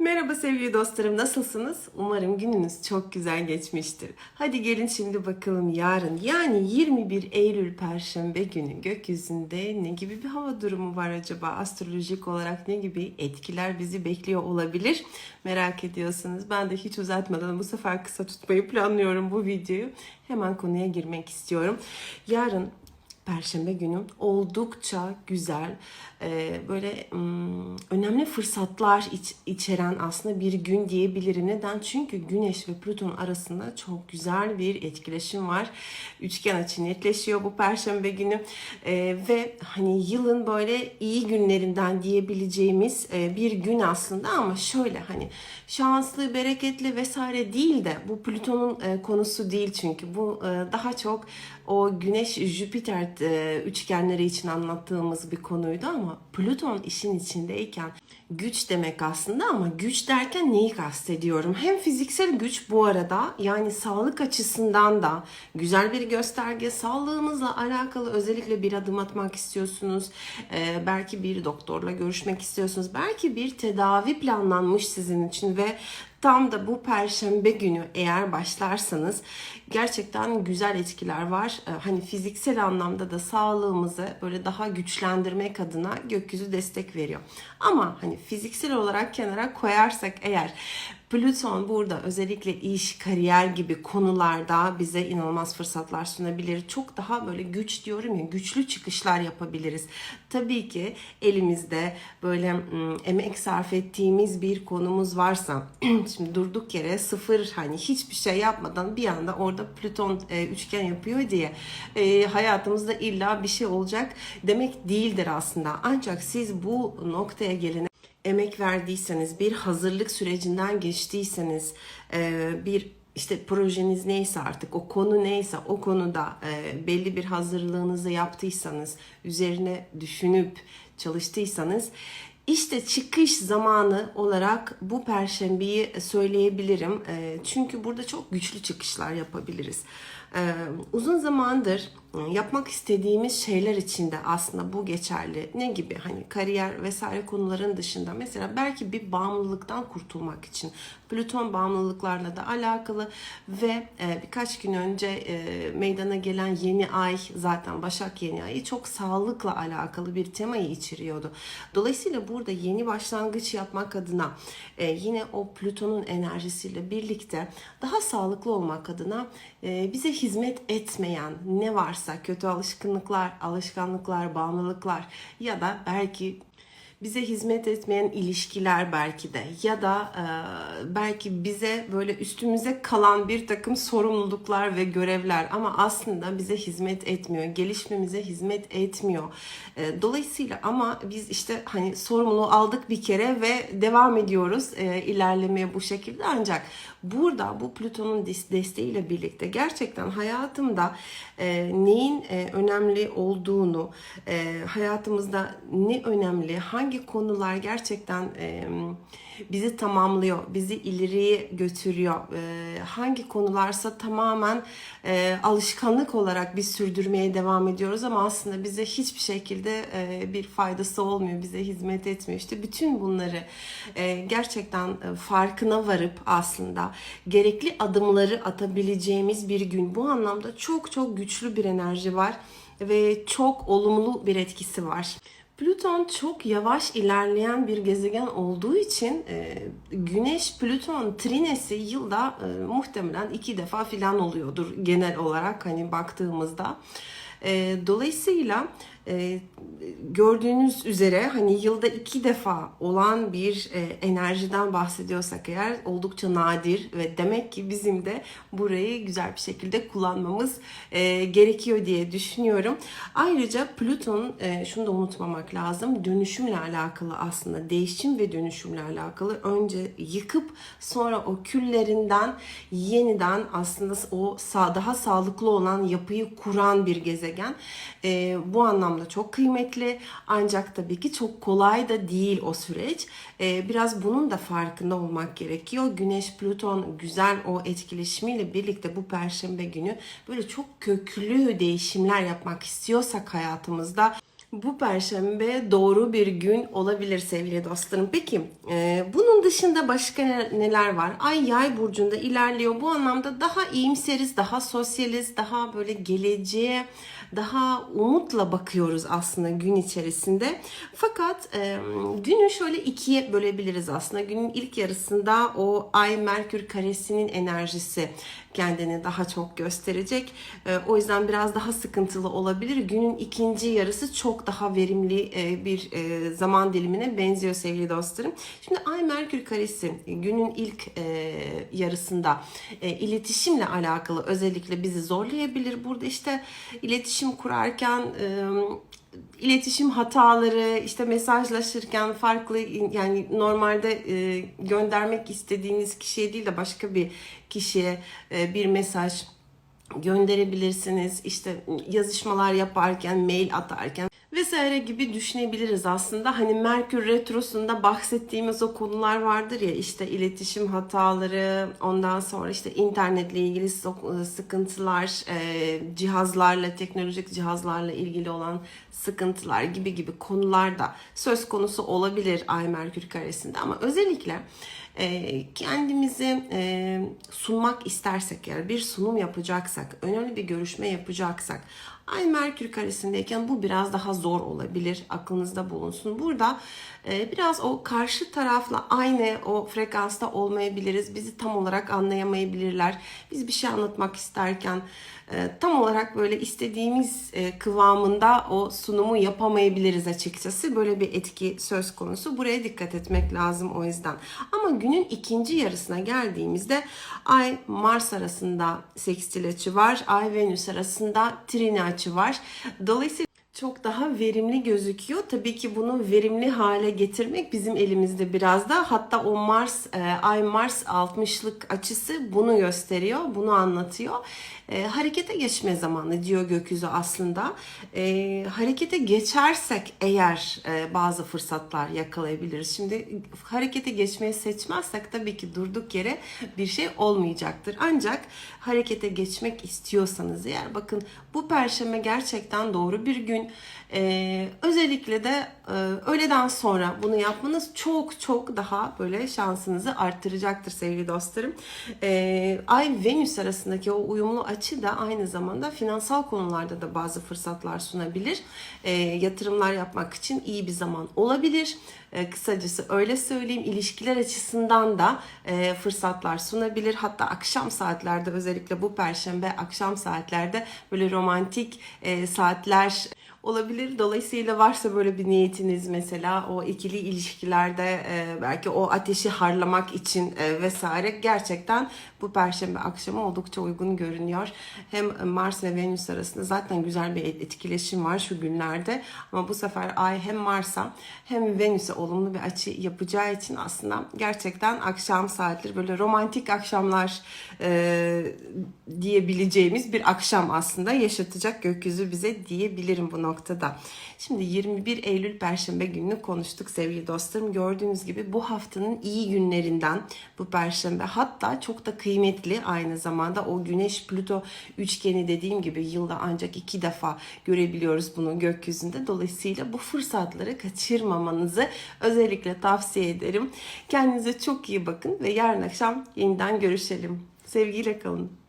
Merhaba sevgili dostlarım nasılsınız? Umarım gününüz çok güzel geçmiştir. Hadi gelin şimdi bakalım yarın yani 21 Eylül Perşembe günü gökyüzünde ne gibi bir hava durumu var acaba? Astrolojik olarak ne gibi etkiler bizi bekliyor olabilir? Merak ediyorsanız ben de hiç uzatmadan bu sefer kısa tutmayı planlıyorum bu videoyu. Hemen konuya girmek istiyorum. Yarın Perşembe günü oldukça güzel, e, böyle önemli fırsatlar iç- içeren aslında bir gün diyebilirim. Neden? Çünkü Güneş ve Plüton arasında çok güzel bir etkileşim var. Üçgen açı netleşiyor bu Perşembe günü E, ve hani yılın böyle iyi günlerinden diyebileceğimiz e, bir gün aslında ama şöyle hani şanslı, bereketli vesaire değil de bu Plüton'un e, konusu değil çünkü bu e, daha çok o Güneş Jüpiter e, üçgenleri için anlattığımız bir konuydu ama Plüton işin içindeyken güç demek aslında ama güç derken neyi kastediyorum? Hem fiziksel güç bu arada yani sağlık açısından da güzel bir gösterge. Sağlığınızla alakalı özellikle bir adım atmak istiyorsunuz. E, belki bir doktorla görüşmek istiyorsunuz. Belki bir tedavi planlanmış sizin için ve Tam da bu perşembe günü eğer başlarsanız gerçekten güzel etkiler var. Ee, Hani fiziksel anlamda da sağlığımızı böyle daha güçlendirmek adına gökyüzü destek veriyor. Ama hani fiziksel olarak kenara koyarsak eğer Plüton burada özellikle iş, kariyer gibi konularda bize inanılmaz fırsatlar sunabilir. Çok daha böyle güç diyorum ya güçlü çıkışlar yapabiliriz. Tabii ki elimizde böyle emek sarf ettiğimiz bir konumuz varsa şimdi durduk yere sıfır hani hiçbir şey yapmadan bir anda orada Plüton e, üçgen yapıyor diye e, hayatımızda illa bir şey olacak demek değildir aslında. Ancak siz bu noktaya gelene emek verdiyseniz, bir hazırlık sürecinden geçtiyseniz, e, bir işte projeniz neyse artık o konu neyse o konuda e, belli bir hazırlığınızı yaptıysanız, üzerine düşünüp çalıştıysanız işte çıkış zamanı olarak bu perşembeyi söyleyebilirim. E, Çünkü burada çok güçlü çıkışlar yapabiliriz. E, Uzun zamandır e, yapmak istediğimiz şeyler için de aslında bu geçerli. Ne gibi hani kariyer vesaire konuların dışında mesela belki bir bağımlılıktan kurtulmak için Plüton bağımlılıklarla da alakalı ve e, birkaç gün önce e, meydana gelen yeni ay zaten Başak yeni ayı çok sağlıkla alakalı bir temayı içeriyordu. Dolayısıyla burada yeni başlangıç yapmak adına e, yine o Plüton'un enerjisiyle birlikte daha sağlıklı olmak adına e, bize hizmet etmeyen ne varsa kötü alışkanlıklar, alışkanlıklar, bağımlılıklar ya da belki bize hizmet etmeyen ilişkiler belki de ya da e, belki bize böyle üstümüze kalan bir takım sorumluluklar ve görevler ama aslında bize hizmet etmiyor, gelişmemize hizmet etmiyor. E, dolayısıyla ama biz işte hani sorumluluğu aldık bir kere ve devam ediyoruz e, ilerlemeye bu şekilde ancak burada bu Plüton'un des- desteğiyle birlikte gerçekten hayatımda e, neyin e, önemli olduğunu, e, hayatımızda ne önemli, hangi konular gerçekten e, bizi tamamlıyor, bizi ileriye götürüyor, e, hangi konularsa tamamen e, alışkanlık olarak biz sürdürmeye devam ediyoruz ama aslında bize hiçbir şekilde e, bir faydası olmuyor, bize hizmet etmiyor. İşte bütün bunları e, gerçekten e, farkına varıp aslında gerekli adımları atabileceğimiz bir gün. Bu anlamda çok çok güçlü bir enerji var ve çok olumlu bir etkisi var. Plüton çok yavaş ilerleyen bir gezegen olduğu için e, Güneş Plüton trinesi yılda e, muhtemelen iki defa filan oluyordur genel olarak hani baktığımızda. E, dolayısıyla e, gördüğünüz üzere hani yılda iki defa olan bir e, enerjiden bahsediyorsak eğer oldukça nadir ve demek ki bizim de burayı güzel bir şekilde kullanmamız e, gerekiyor diye düşünüyorum. Ayrıca Plüton şunu da unutmamak lazım dönüşümle alakalı aslında değişim ve dönüşümle alakalı önce yıkıp sonra o küllerinden yeniden aslında o daha sağlıklı olan yapıyı kuran bir gezegen. Bu anlamda çok kıymetli ancak tabii ki çok kolay da değil o süreç. E, biraz bunun da farkında olmak gerekiyor. Güneş Plüton güzel o etkileşimiyle birlikte bu perşembe günü böyle çok köklü değişimler yapmak istiyorsak hayatımızda bu perşembe doğru bir gün olabilir sevgili dostlarım. Peki e, dışında başka ne- neler var? Ay yay burcunda ilerliyor. Bu anlamda daha iyimseriz, daha sosyaliz, daha böyle geleceğe daha umutla bakıyoruz aslında gün içerisinde. Fakat e, günü şöyle ikiye bölebiliriz aslında. Günün ilk yarısında o Ay Merkür karesinin enerjisi kendini daha çok gösterecek. E, o yüzden biraz daha sıkıntılı olabilir. Günün ikinci yarısı çok daha verimli e, bir e, zaman dilimine benziyor sevgili dostlarım. Şimdi Ay Merkür karesi günün ilk e, yarısında e, iletişimle alakalı özellikle bizi zorlayabilir. Burada işte iletişim kurarken e, iletişim hataları, işte mesajlaşırken farklı yani normalde e, göndermek istediğiniz kişiye değil de başka bir kişiye e, bir mesaj gönderebilirsiniz. İşte yazışmalar yaparken, mail atarken vesaire gibi düşünebiliriz aslında. Hani Merkür Retrosu'nda bahsettiğimiz o konular vardır ya işte iletişim hataları, ondan sonra işte internetle ilgili so- sıkıntılar, e, cihazlarla, teknolojik cihazlarla ilgili olan sıkıntılar gibi gibi konular da söz konusu olabilir Ay Merkür karesinde ama özellikle e, kendimizi e, sunmak istersek eğer bir sunum yapacaksak, önemli bir görüşme yapacaksak Ay Merkür karesindeyken bu biraz daha zor olabilir. Aklınızda bulunsun. Burada e, biraz o karşı tarafla aynı o frekansta olmayabiliriz. Bizi tam olarak anlayamayabilirler. Biz bir şey anlatmak isterken e, tam olarak böyle istediğimiz kıvamında o sunumu yapamayabiliriz açıkçası. Böyle bir etki söz konusu. Buraya dikkat etmek lazım o yüzden. Ama günün ikinci yarısına geldiğimizde Ay Mars arasında sekstil açı var. Ay Venüs arasında trini açı var. Dolayısıyla çok daha verimli gözüküyor. Tabii ki bunu verimli hale getirmek bizim elimizde biraz da. Hatta o Mars, e, Ay Mars 60'lık açısı bunu gösteriyor, bunu anlatıyor. E, harekete geçme zamanı diyor gökyüzü aslında. E, harekete geçersek eğer e, bazı fırsatlar yakalayabiliriz. Şimdi harekete geçmeyi seçmezsek tabii ki durduk yere bir şey olmayacaktır. Ancak harekete geçmek istiyorsanız eğer bakın bu perşembe gerçekten doğru bir gün. E, özellikle de e, öğleden sonra bunu yapmanız çok çok daha böyle şansınızı arttıracaktır sevgili dostlarım. E, Ay Venüs arasındaki o uyumlu açı da aynı zamanda finansal konularda da bazı fırsatlar sunabilir. E, yatırımlar yapmak için iyi bir zaman olabilir. E, kısacası öyle söyleyeyim ilişkiler açısından da e, fırsatlar sunabilir. Hatta akşam saatlerde özellikle bu perşembe akşam saatlerde böyle romantik e, saatler olabilir. Dolayısıyla varsa böyle bir niyetiniz mesela o ikili ilişkilerde e, belki o ateşi harlamak için e, vesaire gerçekten bu perşembe akşamı oldukça uygun görünüyor. Hem Mars ve Venüs arasında zaten güzel bir etkileşim var şu günlerde ama bu sefer Ay hem Mars'a hem Venüs'e olumlu bir açı yapacağı için aslında gerçekten akşam saatleri böyle romantik akşamlar e, diyebileceğimiz bir akşam aslında yaşatacak gökyüzü bize diyebilirim bu noktada. Şimdi 21 Eylül Perşembe gününü konuştuk sevgili dostlarım. Gördüğünüz gibi bu haftanın iyi günlerinden bu Perşembe hatta çok da kıymetli aynı zamanda o Güneş Plüto üçgeni dediğim gibi yılda ancak iki defa görebiliyoruz bunu gökyüzünde. Dolayısıyla bu fırsatları kaçırmamanızı özellikle tavsiye ederim. Kendinize çok iyi bakın ve yarın akşam yeniden görüşelim. Sevgiyle kalın.